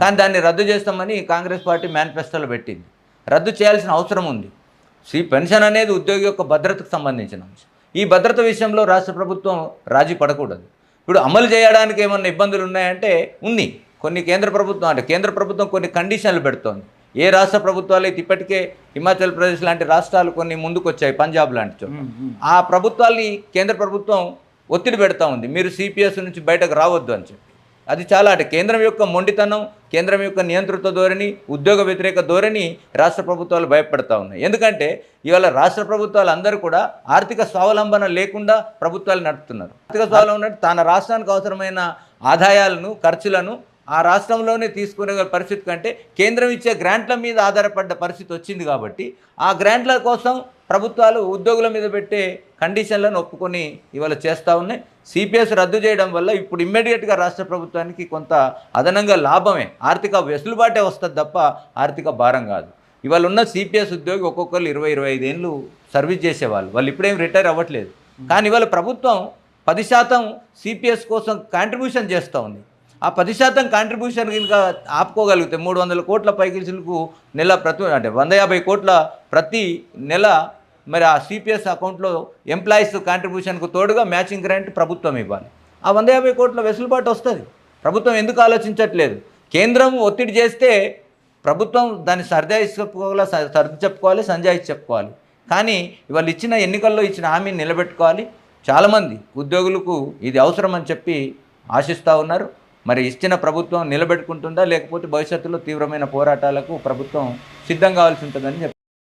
కానీ దాన్ని రద్దు చేస్తామని కాంగ్రెస్ పార్టీ మేనిఫెస్టోలో పెట్టింది. రద్దు చేయాల్సిన అవసరం ఉంది. సి పెన్షన్ అనేది ఉద్యోగి యొక్క భద్రతకు సంబంధించిన అంశం. ఈ భద్రత విషయంలో రాష్ట్ర ప్రభుత్వం రాజీ పడకూడదు. ఇప్పుడు అమలు చేయడానికి ఏమన్నా ఇబ్బందులు ఉన్నాయంటే ఉంది కొన్ని కేంద్ర ప్రభుత్వం అంటే కేంద్ర ప్రభుత్వం కొన్ని కండిషన్లు పెడుతోంది. ఏ రాష్ట్ర ప్రభుత్వాలు అయితే ఇప్పటికే హిమాచల్ ప్రదేశ్ లాంటి రాష్ట్రాలు కొన్ని ముందుకు వచ్చాయి పంజాబ్ లాంటి చోట. ఆ ప్రభుత్వాల్ని కేంద్ర ప్రభుత్వం ఒత్తిడి పెడతా ఉంది. మీరు సిపిఎస్ నుంచి బయటకు రావద్దు అని చెప్పి. అది చాలా అంటే కేంద్రం యొక్క మొండితనం కేంద్రం యొక్క నియంతృత్వ ధోరణి ఉద్యోగ వ్యతిరేక ధోరణి రాష్ట్ర ప్రభుత్వాలు భయపడతా ఉన్నాయి. ఎందుకంటే ఇవాళ రాష్ట్ర ప్రభుత్వాలు అందరూ కూడా ఆర్థిక స్వావలంబన లేకుండా ప్రభుత్వాలు నడుపుతున్నారు. ఆర్థిక స్వావలంబన తన రాష్ట్రానికి అవసరమైన ఆదాయాలను ఖర్చులను ఆ రాష్ట్రంలోనే తీసుకునే పరిస్థితి కంటే కేంద్రం ఇచ్చే గ్రాంట్ల మీద ఆధారపడ్డ పరిస్థితి వచ్చింది కాబట్టి ఆ గ్రాంట్ల కోసం ప్రభుత్వాలు ఉద్యోగుల మీద పెట్టే కండిషన్లను ఒప్పుకొని ఇవాళ చేస్తూ ఉన్నాయి. సిపిఎస్ రద్దు చేయడం వల్ల ఇప్పుడు ఇమ్మీడియట్గా రాష్ట్ర ప్రభుత్వానికి కొంత అదనంగా లాభమే. ఆర్థిక వెసులుబాటే వస్తుంది తప్ప ఆర్థిక భారం కాదు. ఇవాళ ఉన్న సిపిఎస్ ఉద్యోగి ఒక్కొక్కరు ఇరవై ఇరవై ఐదేళ్ళు సర్వీస్ చేసేవాళ్ళు. వాళ్ళు ఇప్పుడేం రిటైర్ అవ్వట్లేదు. కానీ ఇవాళ ప్రభుత్వం పది శాతం సిపిఎస్ కోసం కాంట్రిబ్యూషన్ చేస్తూ ఉంది. ఆ పది శాతం కాంట్రిబ్యూషన్ కనుక ఆపుకోగలిగితే మూడు వందల కోట్ల పైకిల్చులకు నెల ప్రతి అంటే వంద యాభై కోట్ల ప్రతి నెల మరి ఆ సిపిఎస్ అకౌంట్లో ఎంప్లాయీస్ కాంట్రిబ్యూషన్కు తోడుగా మ్యాచింగ్ గ్రాంట్ ప్రభుత్వం ఇవ్వాలి. ఆ వంద యాభై కోట్ల వెసులుబాటు వస్తుంది. ప్రభుత్వం ఎందుకు ఆలోచించట్లేదు? కేంద్రం ఒత్తిడి చేస్తే ప్రభుత్వం దాన్ని సర్దాయి చెప్పుకోవాలి స- సర్ది చెప్పుకోవాలి సంజాయిసి చెప్పుకోవాలి. కానీ ఇవాళ ఇచ్చిన ఎన్నికల్లో ఇచ్చిన హామీని నిలబెట్టుకోవాలి. చాలామంది ఉద్యోగులకు ఇది అవసరం అని చెప్పి ఆశిస్తూ ఉన్నారు. మరి ఇచ్చిన ప్రభుత్వం నిలబెట్టుకుంటుందా లేకపోతే భవిష్యత్తులో తీవ్రమైన పోరాటాలకు ప్రభుత్వం సిద్ధం కావాల్సి ఉంటుందని చెప్పి